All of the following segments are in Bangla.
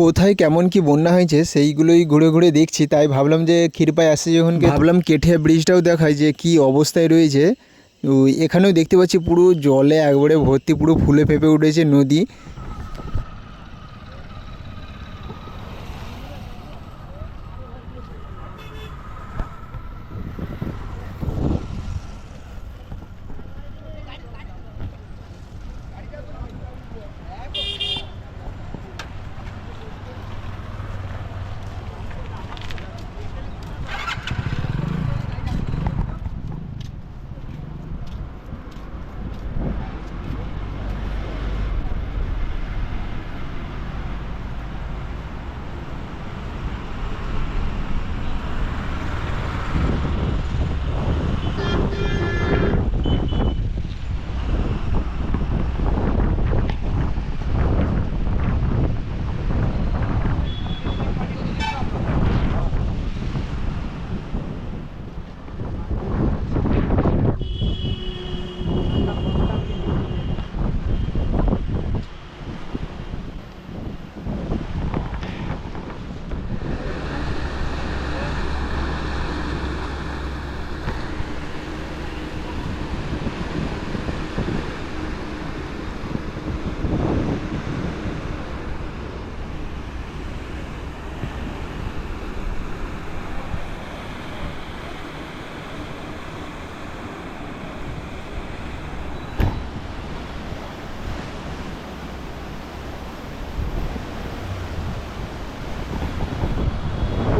কোথায় কেমন কি বন্যা হয়েছে, সেইগুলোই ঘুরে ঘুরে দেখছি। তাই ভাবলাম যে ক্ষীরপায় আসছে যখন ভাবলাম কেঠিয়া ব্রিজটাও দেখায় যে কি অবস্থায় রয়েছে। এখানেও দেখতে পাচ্ছি পুরো জলে একবারে ভর্তি, পুরো ফুলে ফেপে উঠেছে নদী।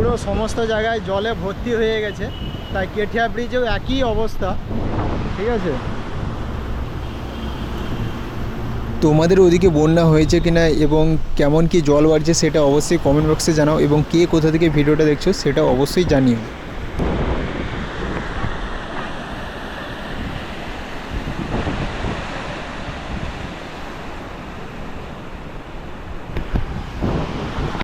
পুরো সমস্ত জায়গায় জলে ভর্তি হয়ে গেছে। তাই কেঠিয়া ব্রিজেও একই অবস্থা। ঠিক আছে? তোমাদের ওদিকে বন্যা হয়েছে কিনা এবং কেমন কি জল বাড়ছে সেটা অবশ্যই কমেন্ট বক্সে জানাও এবং কে কোথা থেকে ভিডিওটা দেখছ সেটা অবশ্যই জানিও।